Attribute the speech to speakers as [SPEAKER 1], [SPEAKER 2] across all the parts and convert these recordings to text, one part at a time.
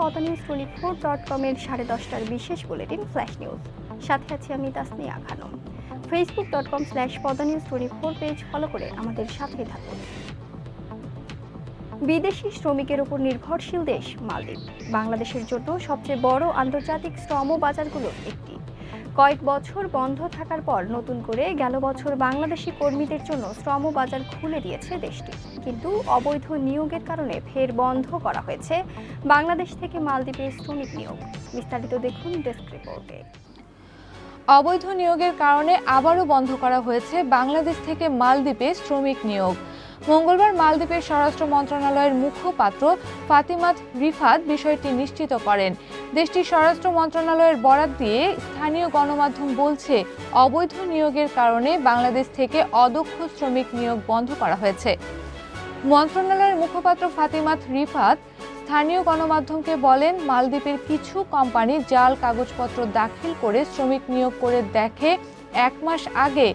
[SPEAKER 1] পদা news twenty four dot কমের সাড়ে দশটার বিশেষ বুলেটিন ফ্ল্যাশ নিউজ। সাথে আছি আমি Tasnia Khanam Facebook dot com slash Padma news twenty four page follow করে আমাদের সাথে থাকুন। বিদেশি শ্রমিকের উপর নির্ভরশীল দেশ মালদ্বীপ। বাংলাদেশের জন্য সবচেয়ে বড় আন্তর্জাতিক শ্রম বাজারগুলোর একটি। কয়েক বছর বন্ধ থাকার পর নতুন করে গেল বছর বাংলাদেশি কর্মীদের জন্য শ্রম বাজার খুলে দিয়েছে দেশটি। কিন্তু অবৈধ নিয়োগের কারণে ফের বন্ধ করা হয়েছে বাংলাদেশ থেকে মালদ্বীপে শ্রমিক নিয়োগ। বিস্তারিত দেখুন ডেস্ক রিপোর্টে।
[SPEAKER 2] অবৈধ নিয়োগের কারণে আবারও বন্ধ করা হয়েছে বাংলাদেশ থেকে মালদ্বীপে শ্রমিক নিয়োগ। মঙ্গলবার মালদ্বীপের স্বরাষ্ট্র মন্ত্রণালয়ের মুখপাত্র ফাতিমাত রিফাত বিষয়টি নিশ্চিত করেন। দেশটির স্বরাষ্ট্র মন্ত্রণালয়ের বরাত দিয়ে স্থানীয় গণমাধ্যম বলছে, অবৈধ নিয়োগের কারণে বাংলাদেশ থেকে অদক্ষ শ্রমিক নিয়োগ বন্ধ করা হয়েছে। মন্ত্রণালয়ের মুখপাত্র ফাতিমাত রিফাত স্থানীয় গণমাধ্যমকে বলেন, মালদ্বীপের কিছু কোম্পানি জাল কাগজপত্র দাখিল করে শ্রমিক নিয়োগ করে দেখে এক মাস আগে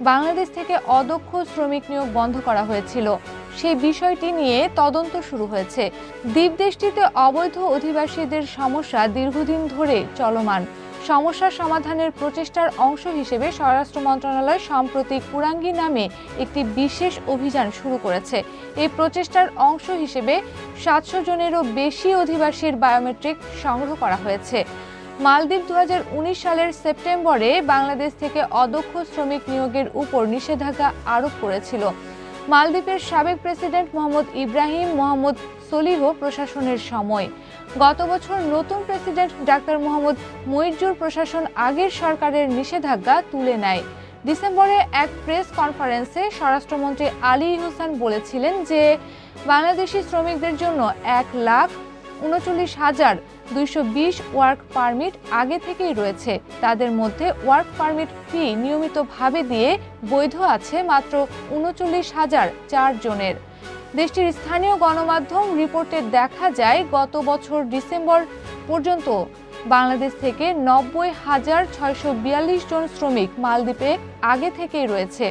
[SPEAKER 2] বাংলাদেশ থেকে অদক্ষ শ্রমিক নিয়োগ বন্ধ করা হয়েছিল। সেই বিষয়টি নিয়ে তদন্ত শুরু হয়েছে। দ্বীপ দেশটিতে অবৈধ অধিবাসীদের সমস্যা দীর্ঘদিন ধরে চলমান। সমস্যা সমাধানের প্রচেষ্টার অংশ হিসেবে স্বরাষ্ট্র মন্ত্রণালয় সম্প্রতি কুরাঙ্গি নামে একটি বিশেষ অভিযান শুরু করেছে। এই প্রচেষ্টার অংশ হিসেবে সাতশো জনেরও বেশি অধিবাসীর বায়োমেট্রিক সংগ্রহ করা হয়েছে। মালদ্বীপ দু হাজার উনিশ সালের সেপ্টেম্বরে বাংলাদেশ থেকে অদক্ষ শ্রমিক নিয়োগের উপর নিষেধাজ্ঞা আরোপ করেছিল। মালদ্বীপের সাবেক প্রেসিডেন্ট মোহাম্মদ ইব্রাহিম মোহাম্মদ সলিহ প্রশাসনের সময়। গত বছর নতুন প্রেসিডেন্ট ডাক্তার মোহাম্মদ মইজুর প্রশাসন আগের সরকারের নিষেধাজ্ঞা তুলে নেয়। ডিসেম্বরে এক প্রেস কনফারেন্সে স্বরাষ্ট্রমন্ত্রী আলী হোসেন বলেছিলেন যে, বাংলাদেশি শ্রমিকদের জন্য এক লাখ উনচল্লিশ হাজার দুইশো বিশ ওয়ার্ক পারমিট আগে থেকেই রয়েছে। তাদের মধ্যে ওয়ার্ক পারমিট ফি নিয়মিতভাবে দিয়ে বৈধ আছে মাত্র উনচল্লিশ হাজার চার জনের। দেশটির স্থানীয় গণমাধ্যম রিপোর্টে দেখা যায়, গত বছর ডিসেম্বর পর্যন্ত বাংলাদেশ থেকে নব্বই হাজার ছয়শো বিয়াল্লিশ জন শ্রমিক মালদ্বীপে আগে থেকেই রয়েছে।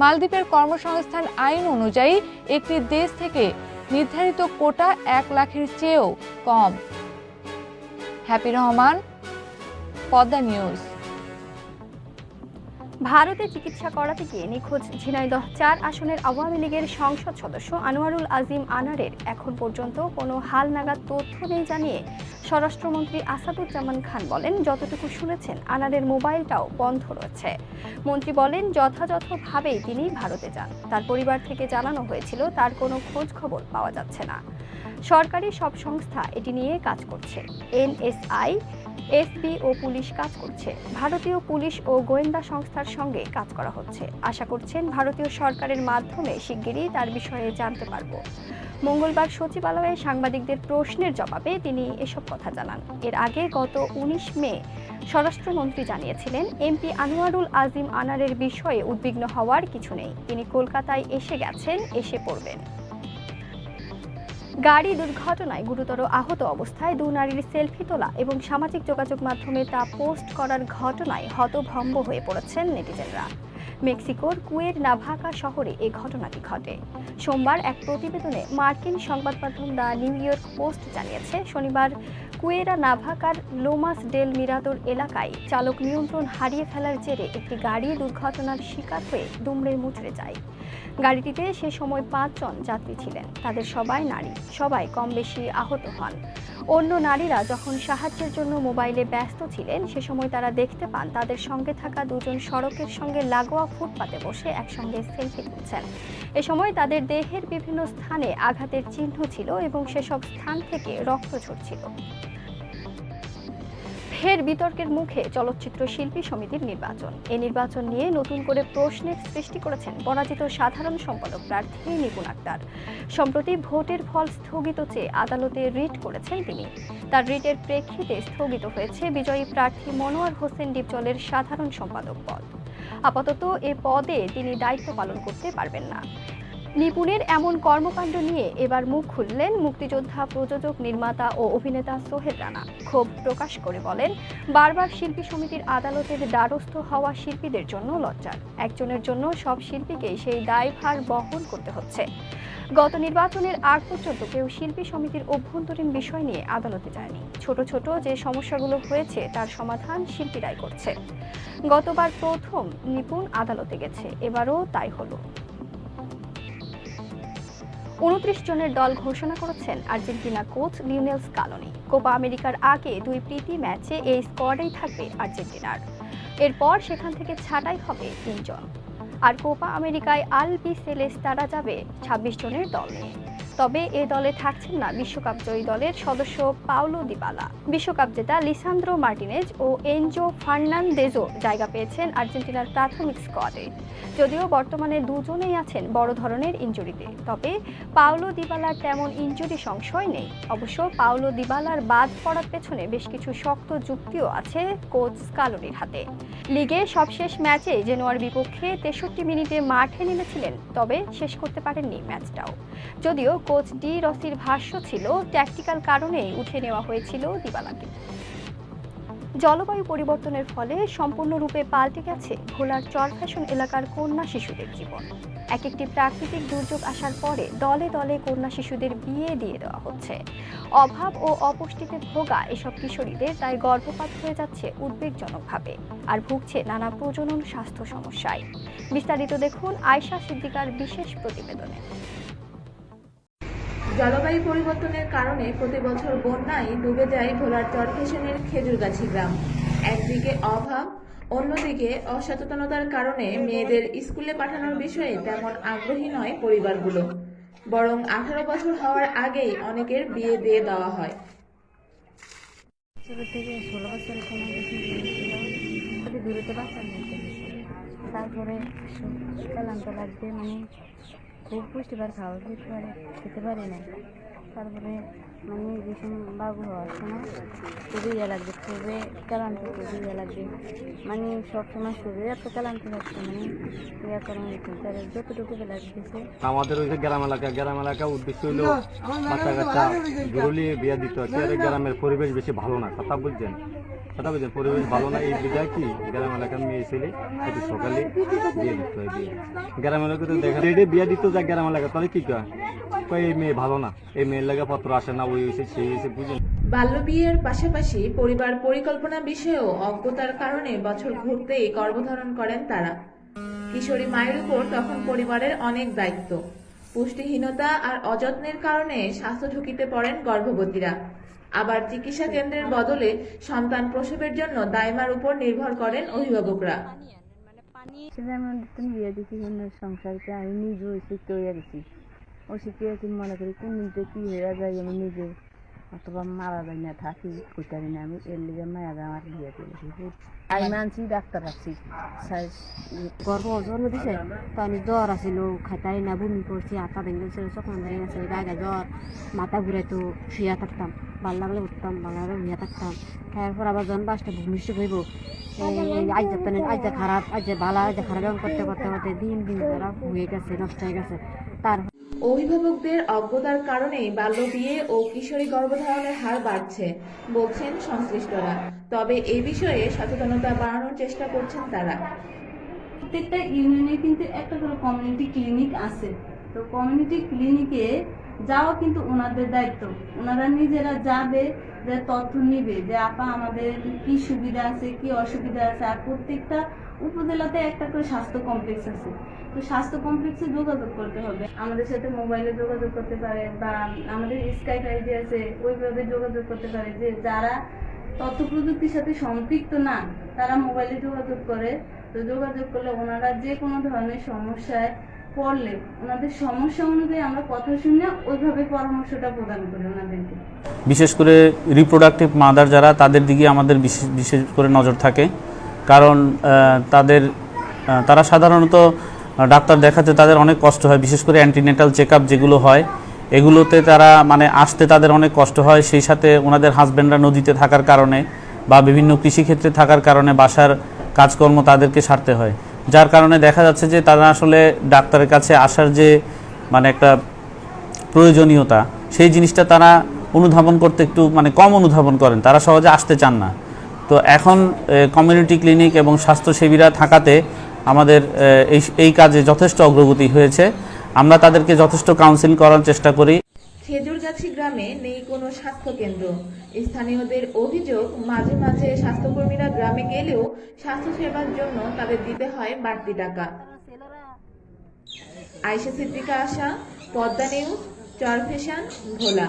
[SPEAKER 2] মালদ্বীপের কর্মসংস্থান আইন অনুযায়ী একটি দেশ থেকে নির্ধারিত কোটা এক লাখের চেয়েও কম। হ্যাপি রহমান, পদ্মা নিউজ।
[SPEAKER 1] ভারতে চিকিৎসা করাতে গিয়ে নিখোঁজ ঝিনাইদহ চার আসনের আওয়ামী লীগের সংসদ সদস্য আনোয়ারুল আজিম আনারের এখন পর্যন্ত কোনো হাল নাগাদ তথ্য নেই জানিয়ে স্বরাষ্ট্রমন্ত্রী আসাদুজ্জামান খান বলেন, যতটুকু শুনেছেন, আনারের মোবাইলটাও বন্ধ রয়েছে। মন্ত্রী বলেন, যথাযথভাবেই তিনি ভারতে যান। তার পরিবার থেকে জানানো হয়েছিল, তার কোনো খোঁজ খবর পাওয়া যাচ্ছে না। সরকারি সব সংস্থা এটি নিয়ে কাজ করছে। এনএসআই, এফবি ও পুলিশ কাজ করছে। ভারতীয় পুলিশ ও গোয়েন্দা সংস্থার সঙ্গে কাজ করা হচ্ছে। আশা করছেন ভারতীয় সরকারের মাধ্যমে শিগগিরই তার বিষয়ে জানতে পারব। মঙ্গলবার সচিবালয়ে সাংবাদিকদের প্রশ্নের জবাবে তিনি এসব কথা জানান। এর আগে গত উনিশ মে স্বরাষ্ট্রমন্ত্রী জানিয়েছিলেন, এমপি আনোয়ারুল আজিম আনারের বিষয়ে উদ্বিগ্ন হওয়ার কিছু নেই। তিনি কলকাতায় এসে গেছেন, এসে পড়বেন। গাড়ি দুর্ঘটনায় গুরুতর আহত অবস্থায় দু নারীর সেলফি তোলা এবং সামাজিক যোগাযোগ মাধ্যমে তা পোস্ট করার ঘটনায় হতভম্ব হয়ে পড়েছেন নেটিজেনরা। মেক্সিকোর কুয়ের নাভাকা শহরে এ ঘটনাটি ঘটে। সোমবার এক প্রতিবেদনে মার্কিন সংবাদ মাধ্যম দ্য নিউ ইয়র্ক পোস্ট জানিয়েছে, শনিবার কুয়েরা নাভাকার লোমাস ডেল মিরাদোর এলাকায় চালক নিয়ন্ত্রণ হারিয়ে ফেলার জেরে একটি গাড়ি দুর্ঘটনার শিকার হয়ে দুমড়ে মুচড়ে যায়। গাড়িটিতে সে সময় পাঁচজন যাত্রী ছিলেন, তাদের সবাই নারী, সবাই কম বেশি আহত হন। অন্য নারীরা যখন সাহায্যের জন্য মোবাইলে ব্যস্ত ছিলেন, সে সময় তারা দেখতে পান তাদের সঙ্গে থাকা দুজন সড়কের সঙ্গে লাগোয়া ফুটপাতে বসে একসঙ্গে সেলফি তুলছেন। এ সময় তাদের দেহের বিভিন্ন স্থানে আঘাতের চিহ্ন ছিল এবং সেসব স্থান থেকে রক্ত ঝরছিল। ফের বিতর্কের মুখে চলচ্চিত্র শিল্পী সমিতির নির্বাচন। এই নির্বাচন নিয়ে নতুন করে প্রশ্নের সৃষ্টি করেছেন পরাজিত সাধারণ সম্পাদক প্রার্থী নিপুণ আক্তার। সম্প্রতি ভোটের ফল স্থগিত চেয়ে আদালতে রিট করেছেন তিনি। তার রিটের প্রেক্ষিতে স্থগিত হয়েছে বিজয়ী প্রার্থী মনোয়ার হোসেন ডিপজলের সাধারণ সম্পাদক পদ। আপাতত এ পদে তিনি দায়িত্ব পালন করতে পারবেন না। নিপুণের এমন কর্মকাণ্ড নিয়ে এবার মুখ খুললেন মুক্তিযোদ্ধা, প্রযোজক, নির্মাতা ও অভিনেতা সোহেল রানা। ক্ষোভ প্রকাশ করে বলেন, বারবার শিল্পী সমিতির আদালতের দ্বারস্থ হওয়া শিল্পীদের জন্য লজ্জার একজনের জন্য সব শিল্পীকেই সেই দায়ভার বহন করতে হচ্ছে। গত নির্বাচনের আগ পর্যন্ত কেউ শিল্পী সমিতির অভ্যন্তরীণ বিষয় নিয়ে আদালতে যায়নি। ছোট ছোট যে সমস্যাগুলো হয়েছে, তার সমাধান শিল্পীরাই করছে। গতবার প্রথম নিপুণ আদালতে গেছে, এবারও তাই হলো। উনত্রিশ জনের দল ঘোষণা করেছেন Argentina coach Lionel Scaloni. Copa আমেরিকার আগে দুই প্রীতি ম্যাচে এই স্কোয়াডেই থাকবে আর্জেন্টিনার। এরপর সেখান থেকে ছাঁটাই হবে তিনজন। আর কোপা আমেরিকায় আল বি সেলেস তারা যাবে ছাব্বিশ জনের দল। তবে এ দলে থাকছেন না বিশ্বকাপ জয়ী দলের সদস্য পাওলো দিবালা বিশ্বকাপ জেতা লিসান্দ্রো মার্টিনেজ ও এনজো ফার্নান্দেজো জায়গা পেয়েছেন আর্জেন্টিনার প্রাথমিক স্কোয়াডে। যদিও বর্তমানে দুজনেই আছেন বড় ধরনের ইনজুরিতে তবে পাওলো দিবালার তেমন ইনজুরি সংশয় নেই। অবশ্য পাওলো দিবালার বাদ পড়ার পেছনে বেশ কিছু শক্ত যুক্তিও আছে কোচ স্কালোনির হাতে। লিগে সবশেষ ম্যাচে জেনোয়ার বিপক্ষে তেষট্টি মিনিটে মাঠে নেমেছিলেন, তবে শেষ করতে পারেননি ম্যাচটাও। যদিও কোচ ডি রসির ভাষ্য ছিল ট্যাকটিক্যাল কারণে উঠে নেওয়া হয়েছিল দিবালাকে। জলবায়ু পরিবর্তনের ফলে সম্পূর্ণরূপে পাল্টে গেছে ভোলার চরফ্যাশন এলাকার কন্যা শিশুদের জীবন। এক একটি প্রাকৃতিক দুর্যোগ আসার পরে দলে দলে কন্যা শিশুদের বিয়ে দিয়ে দেওয়া হচ্ছে। অভাব ও অপুষ্টিতে ভোগা এসব কিশোরীদের তাই গর্ভপাত হয়ে যাচ্ছে উদ্বেগজনকভাবে আর ভুগছে নানা প্রজনন স্বাস্থ্য সমস্যায়। বিস্তারিত দেখুন আয়শা সিদ্দিকার বিশেষ প্রতিবেদনে।
[SPEAKER 3] জলবায়ু পরিবর্তনের কারণে প্রতি বছর বন্যায় ডুবে যায় ভোলার চরফেশনের খেজুরগাছি গ্রাম। একদিকে অভাব, অন্যদিকে অসচেতনতার কারণে মেয়েদের স্কুলে পাঠানোর বিষয়ে তেমন আগ্রহী নয় পরিবারগুলো। বরং আঠারো বছর হওয়ার আগেই অনেকের বিয়ে দিয়ে দেওয়া হয়।
[SPEAKER 4] তারপরে লাগবে মানে খুব পুষ্টিবার খাওয়া খেতে পারে খেতে পারি না। তারপরে মানে ভীষণ বাবু হওয়ার সময় খুবই ইয়ে লাগবে খুবই ক্লান্ত খুবই ইয়ে লাগবে মানে সবসময় শরীর এত ক্লান্ত লাগছে মানে ইয়ে তাদের যতটুকু লাগতেছে
[SPEAKER 5] আমাদের ওই যে গ্রাম এলাকা গ্রাম এলাকা উদ্দেশ্য হলো বাচ্চা কাচ্চা গরুলি বিয়ে দিতে হচ্ছে। আর গ্রামের পরিবেশ বেশি ভালো না কথা বুঝছেন? কথা বুঝছেন? পরিবেশ ভালো না এই বিদায় কি? গ্রাম এলাকার মেয়ে ছেলে একটু সকালে বিয়ে দিতে হয় বিয়ে গ্রাম এলাকাতে দেখা রেডে বিয়ে দিতে যায় গ্রাম এলাকা তাহলে কি কয়? কয় এই মেয়ে ভালো না। এই মেয়ের লাগা পত্র আসে না ওই হয়েছে সেই হয়েছে বুঝেন
[SPEAKER 3] বাল্যবিয়ের পাশাপাশি পরিবার পরিকল্পনা বিষয়েও অজ্ঞতার কারণে বছর ঘুরতেই গর্ভধারণ করেন তারা। কিশোরী মায়ের উপর তখন পরিবারের অনেক দায়িত্ব। পুষ্টিহীনতা আর অযত্নের কারণে স্বাস্থ্য ঝুঁকিতে পড়েন গর্ভবতীরা। আবার চিকিৎসা কেন্দ্রের বদলে সন্তান প্রসবের জন্য দায়মার উপর নির্ভর করেন অভিভাবকরা।
[SPEAKER 4] সেটা আমি তুমি বিয়ে দিচ্ছি সংসারকে আমি নিজেও শিখতে হয়ে গেছি ও শিখতে গেছি মনে করি কোন দিনতে কী হয়ে যায় আমি নিজে অথবা মারা যায় না থাকি কোথায় না আমি এর লিগে মায়া আমার বিয়ে দিয়েছি আমি মানছি ডাক্তার আছি গর্ভ জন্ম দিছে তো আমি জ্বর আছিল খাইতারি না বমি করছি আটা ভেঙে গেছিল চকন ভেঙে গেছে গায়ে জ্বর মাথা ঘুরে তো শুয়ে থাকতাম ভালো লাগলে উঠতাম ভালো লাগলে শুয়ে থাকতাম তারপর আবার যখন বাসটা ভূমিষ্ঠ হইব আজ যাতে আজ খারাপ আজ ভালো আজ খারাপ করতে করতে করতে দিন দিন তারা হয়ে গেছে নষ্ট হয়ে গেছে তার
[SPEAKER 3] অভিভাবকদের অজ্ঞতার কারণেই বাল্য বিয়ে ও কিশোরী গর্ভধারণের হার বাড়ছে, বলছেন সংশ্লিষ্টরা। তবে এই বিষয়ে সচেতনতা বাড়ানোর চেষ্টা করছেন তারা।
[SPEAKER 6] প্রত্যেকটা ইউনিয়নে কিন্তু একটা করে কমিউনিটি ক্লিনিক আছে। তো কমিউনিটি ক্লিনিকে যাওয়া কিন্তু ওনাদের দায়িত্ব। ওনারা নিজেরা যাবে, যে তথ্য নিবে, যে, আপা, আমাদের কি সুবিধা আছে, কি অসুবিধা আছে? আর প্রত্যেকটা উপজেলাতে একটা করে স্বাস্থ্য কমপ্লেক্স আছে। তো স্বাস্থ্য কমপ্লেক্সে যোগাযোগ করতে হবে। আমাদের সাথে মোবাইলে যোগাযোগ করতে পারে বা আমাদের স্কাইপ আইডি আছে, ওইভাবে যোগাযোগ করতে পারে যে যারা তথ্য প্রযুক্তির সাথে সম্পৃক্ত না, তারা মোবাইলে যোগাযোগ করে। তো যোগাযোগ করলে ওনারা যে কোনো ধরনের সমস্যায় পড়লে, ওনাদের সমস্যা অনুযায়ী আমরা কথা শুনে ওইভাবে পরামর্শটা প্রদান করি ওনাদেরকে।
[SPEAKER 7] বিশেষ করে রিপ্রোডাক্টিভ মাদার যারা, তাদের দিকে আমাদের বিশেষ বিশেষ করে নজর থাকে। কারণ তাদের তারা সাধারণত ডাক্তার দেখাতে তাদের অনেক কষ্ট হয়, বিশেষ করে অ্যান্টিনেটাল চেক যেগুলো হয়, এগুলোতে তারা মানে আসতে তাদের অনেক কষ্ট হয়। সেই সাথে ওনাদের হাজব্যান্ডরা নদীতে থাকার কারণে বা বিভিন্ন কৃষিক্ষেত্রে থাকার কারণে বাসার কাজকর্ম তাদেরকে সারতে হয়। যার কারণে দেখা যাচ্ছে যে, তারা আসলে ডাক্তারের কাছে আসার যে মানে একটা প্রয়োজনীয়তা, সেই জিনিসটা তারা অনুধাবন করতে একটু মানে কম অনুধাবন করেন। তারা সহজে আসতে চান না। তো এখন কমিউনিটি ক্লিনিক এবং স্বাস্থ্যসেবীরা থাকাতে আমাদের এই এই কাজে যথেষ্ট অগ্রগতি হয়েছে। আমরা তাদেরকে যথেষ্ট কাউন্সিল করার চেষ্টা করি।
[SPEAKER 3] খেজুরগাছি গ্রামে নেই কোনো স্বাস্থ্য কেন্দ্র। স্থানীয়দের অভিযোগ, মাঝে মাঝে স্বাস্থ্যকর্মীরা গ্রামে গেলেও স্বাস্থ্য সেবার জন্য তাদের দিতে হয় বাড়তি টাকা। Ayesha Siddika Asha, Padma news Charfasson Bhola.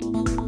[SPEAKER 1] you